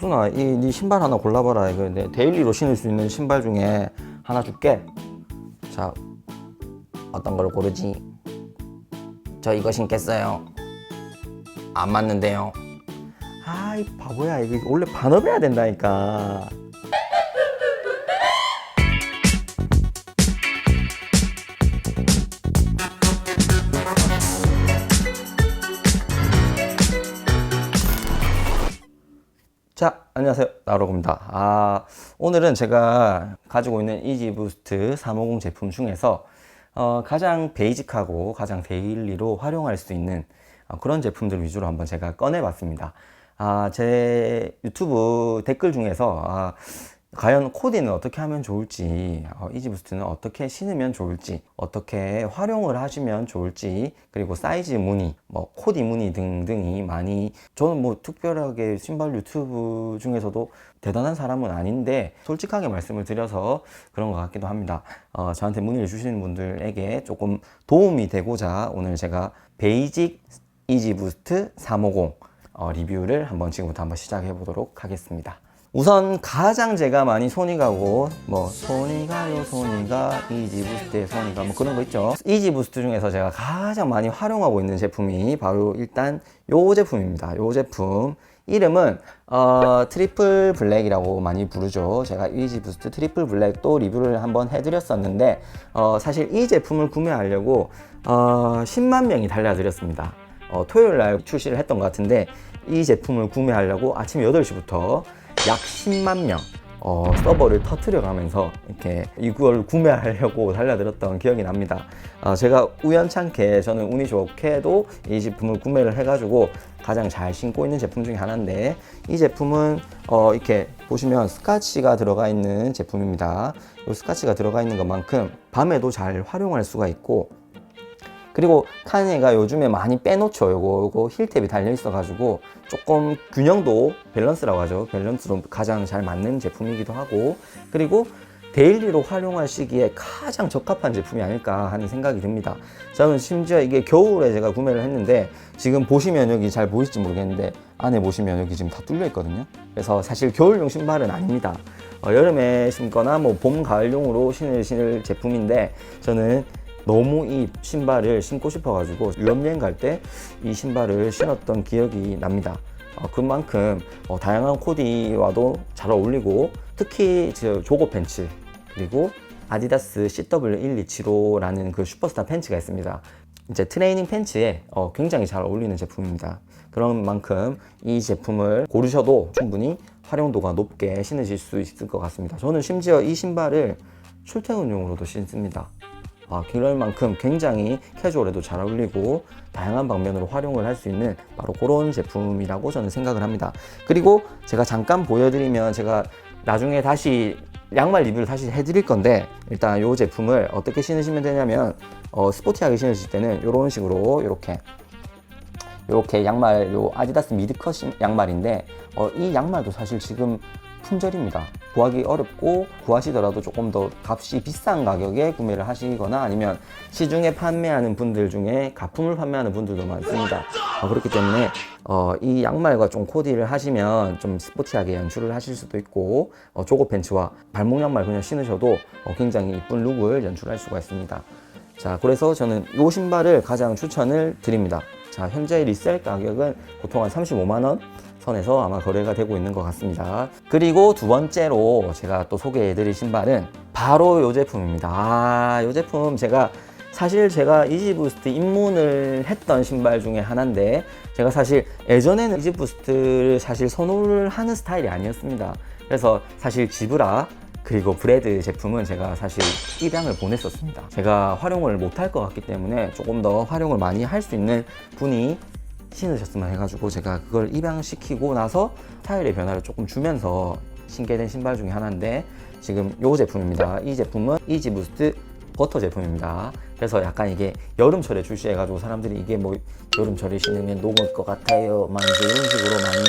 석순아, 이네 신발 하나 골라봐라. 이거 내 데일리로 신을 수 있는 신발 중에 하나 줄게. 자, 어떤 걸 고르지? 저 이거 신겠어요. 안 맞는데요. 아이 바보야, 이거 원래 반업해야 된다니까. 자, 안녕하세요. 나로입니다. 아, 오늘은 제가 가지고 있는 이지부스트 350 제품 중에서 어, 가장 베이직하고 가장 데일리로 활용할 수 있는 어, 그런 제품들 위주로 한번 제가 꺼내 봤습니다. 아, 제 유튜브 댓글 중에서 아, 과연 코디는 어떻게 하면 좋을지, 어, 이지부스트는 어떻게 신으면 좋을지, 어떻게 활용을 하시면 좋을지, 그리고 사이즈 무늬, 뭐 코디 무늬 등등이 많이 저는 뭐 특별하게 신발 유튜브 중에서도 대단한 사람은 아닌데 솔직하게 말씀을 드려서 그런 것 같기도 합니다. 어, 저한테 문의를 주시는 분들에게 조금 도움이 되고자 오늘 제가 베이직 이지부스트 350 어, 리뷰를 한번 지금부터 한번 시작해 보도록 하겠습니다. 우선 가장 제가 많이 손이 가고 뭐 손이 가요 손이 가 이지 부스트의 손이 가뭐 그런 거 있죠. 이지 부스트 중에서 제가 가장 많이 활용하고 있는 제품이 바로 일단 요 제품입니다. 요 제품. 이름은 어, 트리플 블랙이라고 많이 부르죠. 제가 이지 부스트 트리플 블랙도 리뷰를 한번 해드렸었는데 어, 사실 이 제품을 구매하려고 어, 10만 명이 달려드렸습니다. 어, 토요일 날 출시를 했던 것 같은데 이 제품을 구매하려고 아침 8시부터 약 10만 명 어, 서버를 터트려 가면서 이렇게 이걸 구매하려고 달려들었던 기억이 납니다. 어, 제가 우연찮게 저는 운이 좋게도 이 제품을 구매를 해가지고 가장 잘 신고 있는 제품 중에 하나인데 이 제품은 어, 이렇게 보시면 스카치가 들어가 있는 제품입니다. 이 스카치가 들어가 있는 것만큼 밤에도 잘 활용할 수가 있고 그리고 카니가 요즘에 많이 빼놓죠. 요거, 요거 힐탭이 달려 있어가지고 조금 균형도 밸런스라고 하죠. 밸런스로 가장 잘 맞는 제품이기도 하고 그리고 데일리로 활용하시기에 가장 적합한 제품이 아닐까 하는 생각이 듭니다. 저는 심지어 이게 겨울에 제가 구매를 했는데 지금 보시면 여기 잘 보일지 모르겠는데 안에 보시면 여기 지금 다 뚫려 있거든요. 그래서 사실 겨울용 신발은 아닙니다. 어, 여름에 신거나 뭐 봄, 가을용으로 신을 신을 제품인데 저는 너무 이 신발을 신고 싶어가지고 유럽여행 갈 때 이 신발을 신었던 기억이 납니다. 어, 그만큼 어, 다양한 코디와도 잘 어울리고 특히 저 조거 팬츠 그리고 아디다스 CW1275라는 그 슈퍼스타 팬츠가 있습니다. 이제 트레이닝 팬츠에 어, 굉장히 잘 어울리는 제품입니다. 그런 만큼 이 제품을 고르셔도 충분히 활용도가 높게 신으실 수 있을 것 같습니다. 저는 심지어 이 신발을 출퇴근용으로도 신습니다. 아, 그럴 만큼 굉장히 캐주얼에도 잘 어울리고 다양한 방면으로 활용을 할 수 있는 바로 그런 제품이라고 저는 생각을 합니다. 그리고 제가 잠깐 보여드리면 제가 나중에 다시 양말 리뷰를 다시 해드릴 건데 일단 이 제품을 어떻게 신으시면 되냐면 어, 스포티하게 신으실 때는 이런 식으로 이렇게 이렇게 양말 요 아디다스 미드컷 신- 양말인데 어, 이 양말도 사실 지금 품절입니다. 구하기 어렵고 구하시더라도 조금 더 값이 비싼 가격에 구매를 하시거나 아니면 시중에 판매하는 분들 중에 가품을 판매하는 분들도 많습니다. 어, 그렇기 때문에 어, 이 양말과 좀 코디를 하시면 좀 스포티하게 연출을 하실 수도 있고 어, 조거 팬츠와 발목 양말 그냥 신으셔도 어, 굉장히 이쁜 룩을 연출할 수가 있습니다. 자, 그래서 저는 이 신발을 가장 추천을 드립니다. 자, 현재 리셀 가격은 보통 한 35만 원 선에서 아마 거래가 되고 있는 것 같습니다. 그리고 두 번째로 제가 또 소개해 드릴 신발은 바로 이 제품입니다. 아, 이 제품 제가 사실 제가 이지부스트 입문을 했던 신발 중에 하나인데 제가 사실 예전에는 이지부스트를 사실 선호를 하는 스타일이 아니었습니다. 그래서 사실 지브라 그리고 브레드 제품은 제가 사실 입양을 보냈었습니다. 제가 활용을 못할 것 같기 때문에 조금 더 활용을 많이 할 수 있는 분이 신으셨으면 해가지고 제가 그걸 입양시키고 나서 스타일의 변화를 조금 주면서 신게 된 신발 중에 하나인데 지금 이 제품입니다. 이 제품은 이지 부스트 버터 제품입니다. 그래서 약간 이게 여름철에 출시해가지고 사람들이 이게 뭐 여름철에 신으면 녹을 것 같아요. 막 이제 이런 식으로 많이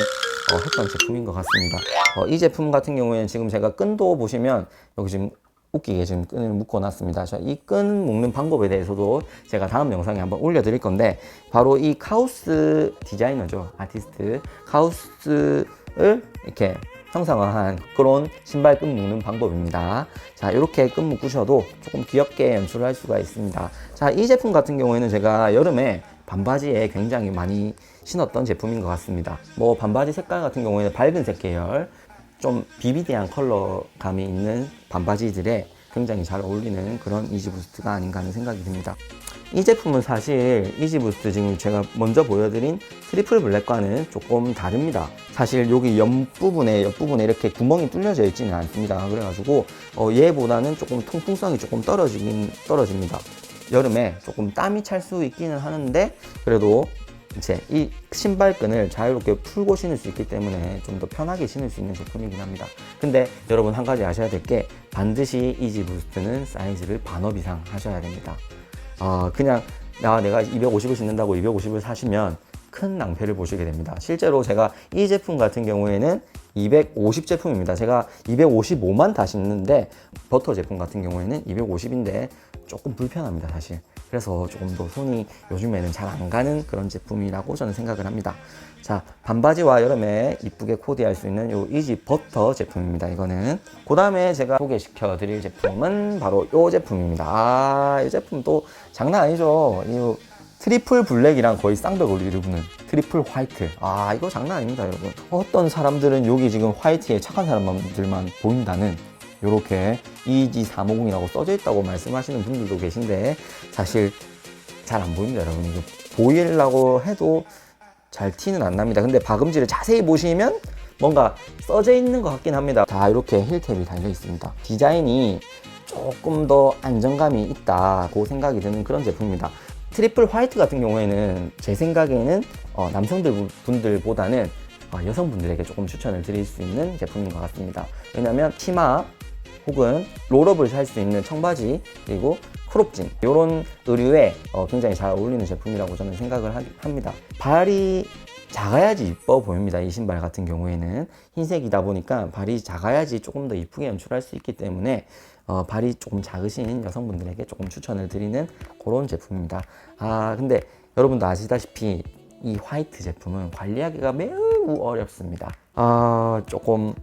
어, 했던 제품인 것 같습니다. 어, 이 제품 같은 경우에는 지금 제가 끈도 보시면 여기 지금 웃기게 지금 끈을 묶어 놨습니다. 이 끈 묶는 방법에 대해서도 제가 다음 영상에 한번 올려드릴 건데 바로 이 카우스 디자이너죠. 아티스트 카우스 이렇게 형상화한 그런 신발 끈 묶는 방법입니다. 자, 이렇게 끈 묶으셔도 조금 귀엽게 연출을 할 수가 있습니다. 자, 이 제품 같은 경우에는 제가 여름에 반바지에 굉장히 많이 신었던 제품인 것 같습니다. 뭐 반바지 색깔 같은 경우에는 밝은 색 계열, 좀 비비디한 컬러감이 있는 반바지들에 굉장히 잘 어울리는 그런 이지부스트가 아닌가 하는 생각이 듭니다. 이 제품은 사실 이지부스트 지금 제가 먼저 보여드린 트리플 블랙과는 조금 다릅니다. 사실 여기 옆부분에 옆부분에 이렇게 구멍이 뚫려져 있지는 않습니다. 그래가지고 어, 얘보다는 조금 통풍성이 조금 떨어지긴 떨어집니다. 여름에 조금 땀이 찰 수 있기는 하는데 그래도 이제 이 신발끈을 자유롭게 풀고 신을 수 있기 때문에 좀 더 편하게 신을 수 있는 제품이긴 합니다. 근데 여러분 한 가지 아셔야 될 게 반드시 이지 부스트는 사이즈를 반업 이상 하셔야 됩니다. 아 그냥 나 내가 250을 신는다고 250을 사시면 큰 낭패를 보시게 됩니다. 실제로 제가 이 제품 같은 경우에는 250 제품입니다. 제가 255만 다 신는데 버터 제품 같은 경우에는 250인데 조금 불편합니다, 사실. 그래서 조금 더 손이 요즘에는 잘 안 가는 그런 제품이라고 저는 생각을 합니다. 자, 반바지와 여름에 이쁘게 코디할 수 있는 요 이지 버터 제품입니다. 이거는. 그 다음에 제가 소개시켜 드릴 제품은 바로 요 제품입니다. 아, 이 제품도 장난 아니죠. 이 트리플 블랙이랑 거의 쌍벽을 이루는 트리플 화이트. 아, 이거 장난 아닙니다, 여러분. 어떤 사람들은 여기 지금 화이트에 착한 사람들만 보인다는 이렇게 EG450이라고 써져 있다고 말씀하시는 분들도 계신데 사실 잘 안 보입니다, 여러분. 이거 보이려고 해도 잘 티는 안 납니다. 근데 박음질을 자세히 보시면 뭔가 써져 있는 것 같긴 합니다. 다 이렇게 힐탭이 달려 있습니다. 디자인이 조금 더 안정감이 있다고 생각이 드는 그런 제품입니다. 트리플 화이트 같은 경우에는 제 생각에는 어, 남성들 분들보다는 어, 여성분들에게 조금 추천을 드릴 수 있는 제품인 것 같습니다. 왜냐하면 치마 혹은 롤업을 살 수 있는 청바지 그리고 크롭진 이런 의류에 어, 굉장히 잘 어울리는 제품이라고 저는 생각을 하- 합니다. 발이 작아야지 이뻐 보입니다. 이 신발 같은 경우에는 흰색이다 보니까 발이 작아야지 조금 더 이쁘게 연출할 수 있기 때문에 어, 발이 조금 작으신 여성분들에게 조금 추천을 드리는 그런 제품입니다. 아 근데 여러분도 아시다시피 이 화이트 제품은 관리하기가 매우 어렵습니다. 아 조금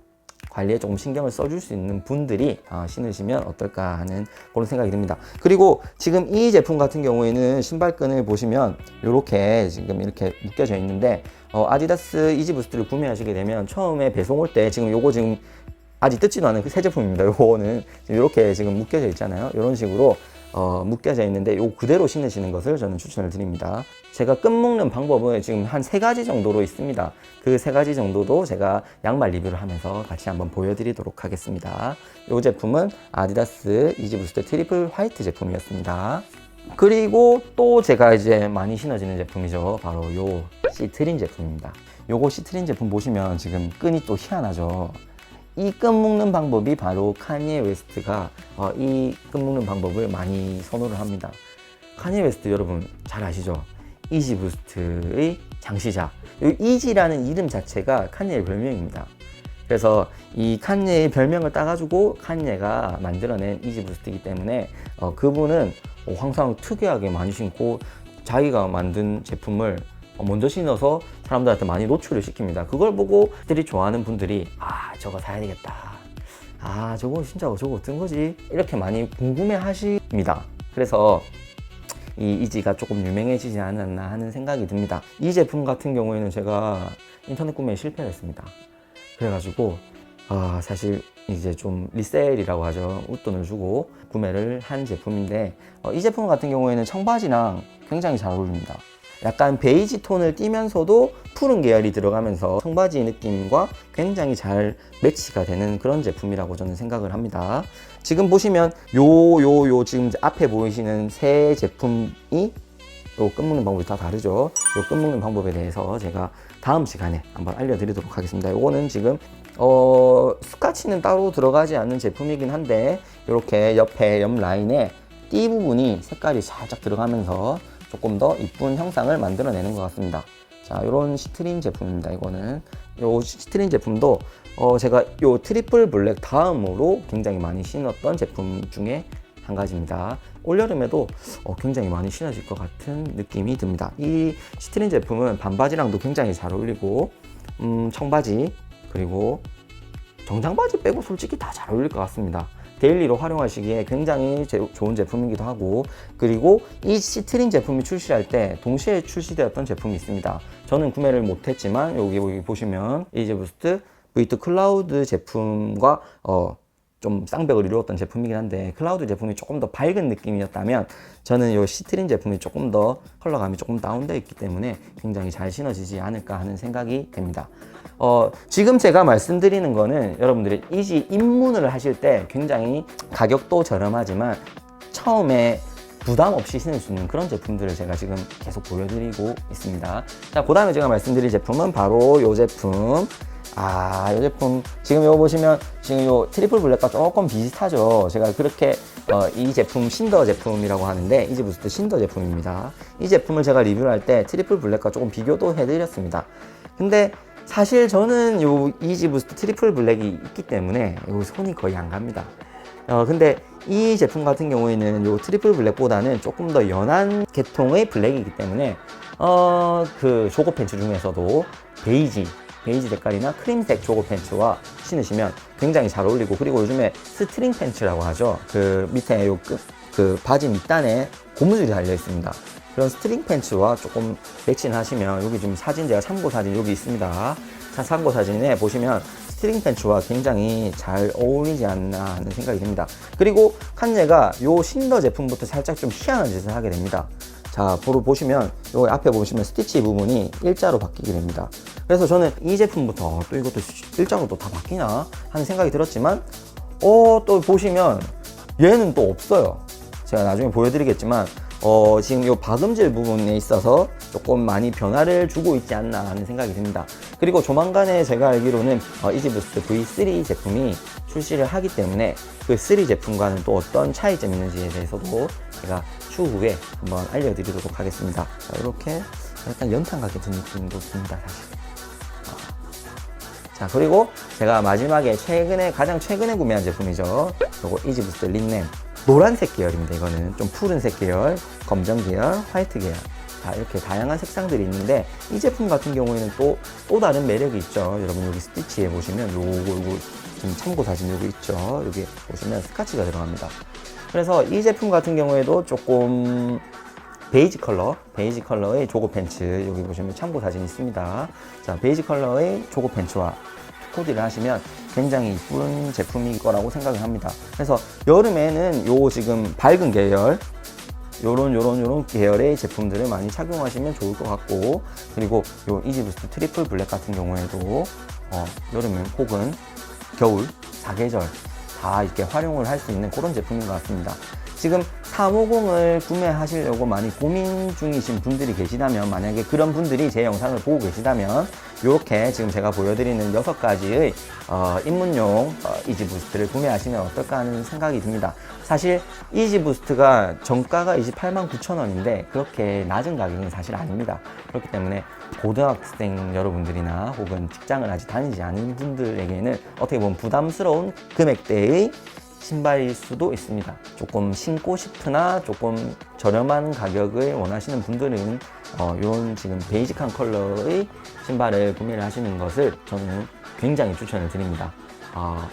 관리에 조금 신경을 써줄 수 있는 분들이 어, 신으시면 어떨까 하는 그런 생각이 듭니다. 그리고 지금 이 제품 같은 경우에는 신발끈을 보시면 이렇게 지금 이렇게 묶여져 있는데 어, 아디다스 이지부스트를 구매하시게 되면 처음에 배송 올 때 지금 요거 지금 아직 뜯지도 않은 그 새 제품입니다. 요거는 이렇게 지금 묶여져 있잖아요. 이런 식으로 어, 묶여져 있는데 요 그대로 신으시는 것을 저는 추천을 드립니다. 제가 끈 묶는 방법은 지금 한 세 가지 정도로 있습니다. 그 세 가지 정도도 제가 양말 리뷰를 하면서 같이 한번 보여드리도록 하겠습니다. 이 제품은 아디다스 이지부스트 트리플 화이트 제품이었습니다. 그리고 또 제가 이제 많이 신어지는 제품이죠. 바로 요 시트린 제품입니다. 요거 시트린 제품 보시면 지금 끈이 또 희한하죠. 이 끈 묶는 방법이 바로 카니에 웨스트가 어, 이끈 묶는 방법을 많이 선호를 합니다. 카니에 웨스트 여러분 잘 아시죠? 이지 부스트의 장시자. 이 이지라는 이름 자체가 칸예의 별명입니다. 그래서 이 칸예의 별명을 따가지고 칸예가 만들어낸 이지 부스트이기 때문에 어, 그분은 어, 항상 특이하게 많이 신고 자기가 만든 제품을 어, 먼저 신어서 사람들한테 많이 노출을 시킵니다. 그걸 보고 들이 좋아하는 분들이 아 저거 사야 되겠다. 아 저거 진짜 저거 어떤 거지? 이렇게 많이 궁금해 하십니다. 그래서 이 이지가 조금 유명해지지 않았나 하는 생각이 듭니다. 이 제품 같은 경우에는 제가 인터넷 구매에 실패를 했습니다. 그래가지고 아 사실 이제 좀 리셀이라고 하죠. 웃돈을 주고 구매를 한 제품인데 어, 이 제품 같은 경우에는 청바지랑 굉장히 잘 어울립니다. 약간 베이지 톤을 띠면서도 푸른 계열이 들어가면서 청바지 느낌과 굉장히 잘 매치가 되는 그런 제품이라고 저는 생각을 합니다. 지금 보시면 요 요 요 지금 앞에 보이시는 세 제품이 요끈 묶는 방법이 다 다르죠. 요끈 묶는 방법에 대해서 제가 다음 시간에 한번 알려드리도록 하겠습니다. 요거는 지금 어 스카치는 따로 들어가지 않는 제품이긴 한데 이렇게 옆에 옆 라인에 띠 부분이 색깔이 살짝 들어가면서 조금 더 이쁜 형상을 만들어내는 것 같습니다. 자, 이런 시트린 제품입니다. 이거는 요 시트린 제품도 어 제가 요 트리플 블랙 다음으로 굉장히 많이 신었던 제품 중에 한 가지입니다. 올여름에도 어, 굉장히 많이 신어질 것 같은 느낌이 듭니다. 이 시트린 제품은 반바지랑도 굉장히 잘 어울리고 음, 청바지 그리고 정장 바지 빼고 솔직히 다 잘 어울릴 것 같습니다. 데일리로 활용하시기에 굉장히 제- 좋은 제품이기도 하고 그리고 이 시트링 제품이 출시할 때 동시에 출시되었던 제품이 있습니다. 저는 구매를 못했지만 여기, 여기 보시면 이지부스트 V2 클라우드 제품과 어, 좀 쌍벽을 이루었던 제품이긴 한데 클라우드 제품이 조금 더 밝은 느낌이었다면 저는 이 시트린 제품이 조금 더 컬러감이 조금 다운되어 있기 때문에 굉장히 잘 신어지지 않을까 하는 생각이 됩니다. 어, 지금 제가 말씀드리는 거는 여러분들이 이지 입문을 하실 때 굉장히 가격도 저렴하지만 처음에 부담 없이 신을 수 있는 그런 제품들을 제가 지금 계속 보여드리고 있습니다. 자, 그 다음에 제가 말씀드릴 제품은 바로 이 제품. 아, 이 제품. 지금 이거 보시면 지금 이 트리플 블랙과 조금 비슷하죠. 제가 그렇게 어, 이 제품 신더 제품이라고 하는데 이지부스트 신더 제품입니다. 이 제품을 제가 리뷰할 때 트리플 블랙과 조금 비교도 해드렸습니다. 근데 사실 저는 요 이지부스트 트리플 블랙이 있기 때문에 요 손이 거의 안 갑니다. 어, 근데 이 제품 같은 경우에는 요 트리플 블랙보다는 조금 더 연한 계통의 블랙이기 때문에 어, 그 조거 팬츠 중에서도 베이지, 베이지 색깔이나 크림색 조거 팬츠와 신으시면 굉장히 잘 어울리고 그리고 요즘에 스트링 팬츠라고 하죠. 그 밑에 요 끝, 그 바지 밑단에 고무줄이 달려 있습니다. 그런 스트링 팬츠와 조금 매칭 하시면 여기 지금 사진 제가 참고 사진 여기 있습니다. 자, 참고 사진에 보시면 스트링 팬츠와 굉장히 잘 어울리지 않나 하는 생각이 듭니다. 그리고 칸제가 요 신더 제품부터 살짝 좀 희한한 짓을 하게 됩니다. 자, 보러 보시면 요 앞에 보시면 스티치 부분이 일자로 바뀌게 됩니다. 그래서 저는 이 제품부터 또 이것도 일자로 또 다 바뀌나 하는 생각이 들었지만 어, 또 보시면 얘는 또 없어요. 제가 나중에 보여드리겠지만 어, 지금 이 박음질 부분에 있어서 조금 많이 변화를 주고 있지 않나 하는 생각이 듭니다. 그리고 조만간에 제가 알기로는 어, 이지부스트 V3 제품이 출시를 하기 때문에 그 3 제품과는 또 어떤 차이점이 있는지에 대해서도 제가 추후에 한번 알려드리도록 하겠습니다. 자, 이렇게 약간 연탄 같은 느낌도 듭니다, 사실. 자 그리고 제가 마지막에 최근에 가장 최근에 구매한 제품이죠. 요거 이지부스트 린넨. 노란색 계열입니다. 이거는 좀 푸른색 계열 검정 계열 화이트 계열. 자 이렇게 다양한 색상들이 있는데 이 제품 같은 경우에는 또 또 다른 매력이 있죠. 여러분 여기 스티치에 보시면 요거 요거 지금 참고 사진 여기 있죠? 여기 보시면 스카치가 들어갑니다. 그래서 이 제품 같은 경우에도 조금 베이지 컬러, 베이지 컬러의 조거 팬츠 여기 보시면 참고 사진 있습니다. 자, 베이지 컬러의 조거 팬츠와 코디를 하시면 굉장히 이쁜 제품일 거라고 생각을 합니다. 그래서 여름에는 요 지금 밝은 계열 요런 요런 요런 계열의 제품들을 많이 착용하시면 좋을 것 같고 그리고 요 이지부스트 트리플 블랙 같은 경우에도 어, 여름에 혹은 겨울 사계절 다 이렇게 활용을 할 수 있는 그런 제품인 것 같습니다. 지금 350을 구매하시려고 많이 고민 중이신 분들이 계시다면 만약에 그런 분들이 제 영상을 보고 계시다면 이렇게 지금 제가 보여드리는 여섯 가지의 어, 입문용 어, 이지 부스트를 구매하시면 어떨까 하는 생각이 듭니다. 사실 이지 부스트가 정가가 28만 9천 원인데 그렇게 낮은 가격은 사실 아닙니다. 그렇기 때문에 고등학생 여러분들이나 혹은 직장을 아직 다니지 않은 분들에게는 어떻게 보면 부담스러운 금액대의 신발일 수도 있습니다. 조금 신고 싶으나 조금 저렴한 가격을 원하시는 분들은 어, 이런 지금 베이직한 컬러의 신발을 구매를 하시는 것을 저는 굉장히 추천을 드립니다. 아,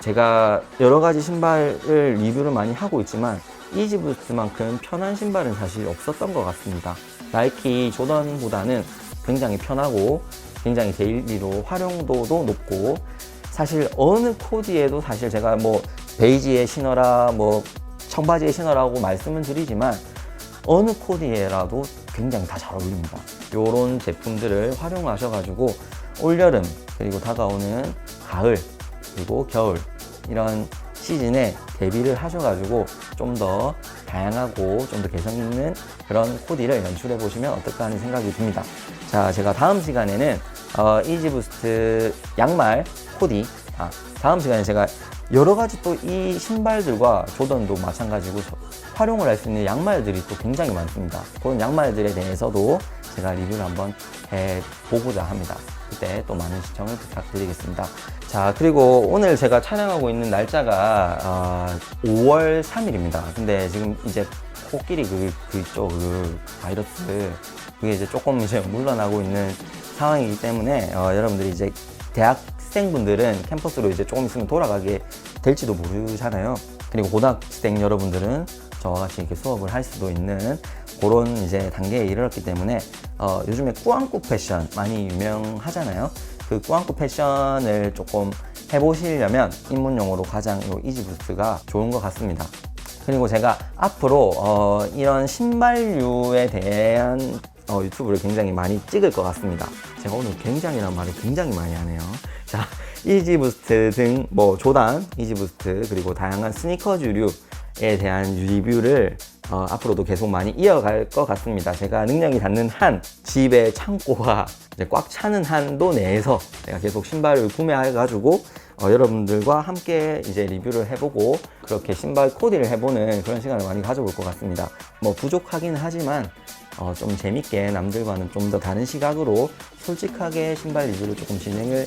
제가 여러 가지 신발을 리뷰를 많이 하고 있지만 이지부스트만큼 편한 신발은 사실 없었던 것 같습니다. 나이키 조던보다는 굉장히 편하고 굉장히 데일리로 활용도도 높고 사실 어느 코디에도 사실 제가 뭐 베이지에 신어라 뭐 청바지에 신어라고 말씀은 드리지만 어느 코디에라도 굉장히 다 잘 어울립니다. 이런 제품들을 활용하셔가지고 올여름 그리고 다가오는 가을 그리고 겨울 이런 시즌에 대비를 하셔가지고 좀 더 다양하고 좀 더 개성 있는 그런 코디를 연출해 보시면 어떨까 하는 생각이 듭니다. 자, 제가 다음 시간에는 어, 이지부스트 양말 코디 아, 다음 시간에 제가 여러 가지 또 이 신발들과 조던도 마찬가지고 저- 활용을 할 수 있는 양말들이 또 굉장히 많습니다. 그런 양말들에 대해서도 제가 리뷰를 한번 해보고자 합니다. 그때 또 많은 시청을 부탁드리겠습니다. 자, 그리고 오늘 제가 촬영하고 있는 날짜가 어, 5월 3일입니다. 근데 지금 이제 코끼리 그, 그 있죠, 그 바이러스. 그게 이제 조금 이제 물러나고 있는 상황이기 때문에 어, 여러분들이 이제 대학 학생분들은 캠퍼스로 이제 조금 있으면 돌아가게 될지도 모르잖아요. 그리고 고등학생 여러분들은 저와 같이 이렇게 수업을 할 수도 있는 그런 이제 단계에 이르렀기 때문에 어, 요즘에 꾸안꾸 패션 많이 유명하잖아요. 그 꾸안꾸 패션을 조금 해보시려면 입문용으로 가장 요 이지부스트가 좋은 것 같습니다. 그리고 제가 앞으로 어, 이런 신발류에 대한 어, 유튜브를 굉장히 많이 찍을 것 같습니다. 제가 오늘 굉장히란 말을 굉장히 많이 하네요. 자, 이지부스트 등 뭐 조단, 이지부스트 그리고 다양한 스니커주류에 대한 리뷰를 어, 앞으로도 계속 많이 이어갈 것 같습니다. 제가 능력이 닿는 한 집의 창고가 꽉 차는 한도 내에서 제가 계속 신발을 구매해가지고 어, 여러분들과 함께 이제 리뷰를 해보고 그렇게 신발 코디를 해보는 그런 시간을 많이 가져볼 것 같습니다. 뭐 부족하긴 하지만 어, 좀 재밌게 남들과는 좀 더 다른 시각으로 솔직하게 신발 리뷰를 조금 진행을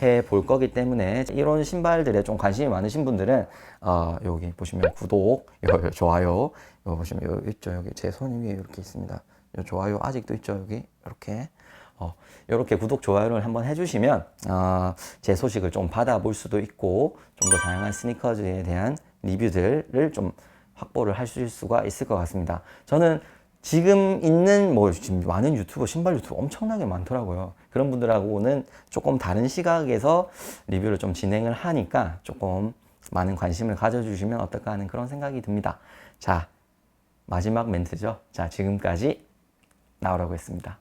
해 볼 거기 때문에 이런 신발들에 좀 관심이 많으신 분들은 어, 여기 보시면 구독, 요, 요 좋아요, 요 보시면 요 있죠 여기 제 손 위에 이렇게 있습니다. 요 좋아요 아직도 있죠 여기 이렇게 어, 이렇게 구독 좋아요를 한번 해주시면 어, 제 소식을 좀 받아볼 수도 있고 좀 더 다양한 스니커즈에 대한 리뷰들을 좀 확보를 하실 수가 있을 것 같습니다. 저는 지금 있는 뭐 지금 많은 유튜버 신발 유튜버 엄청나게 많더라고요. 그런 분들하고는 조금 다른 시각에서 리뷰를 좀 진행을 하니까 조금 많은 관심을 가져주시면 어떨까 하는 그런 생각이 듭니다. 자 마지막 멘트죠. 자 지금까지 나오라고 했습니다.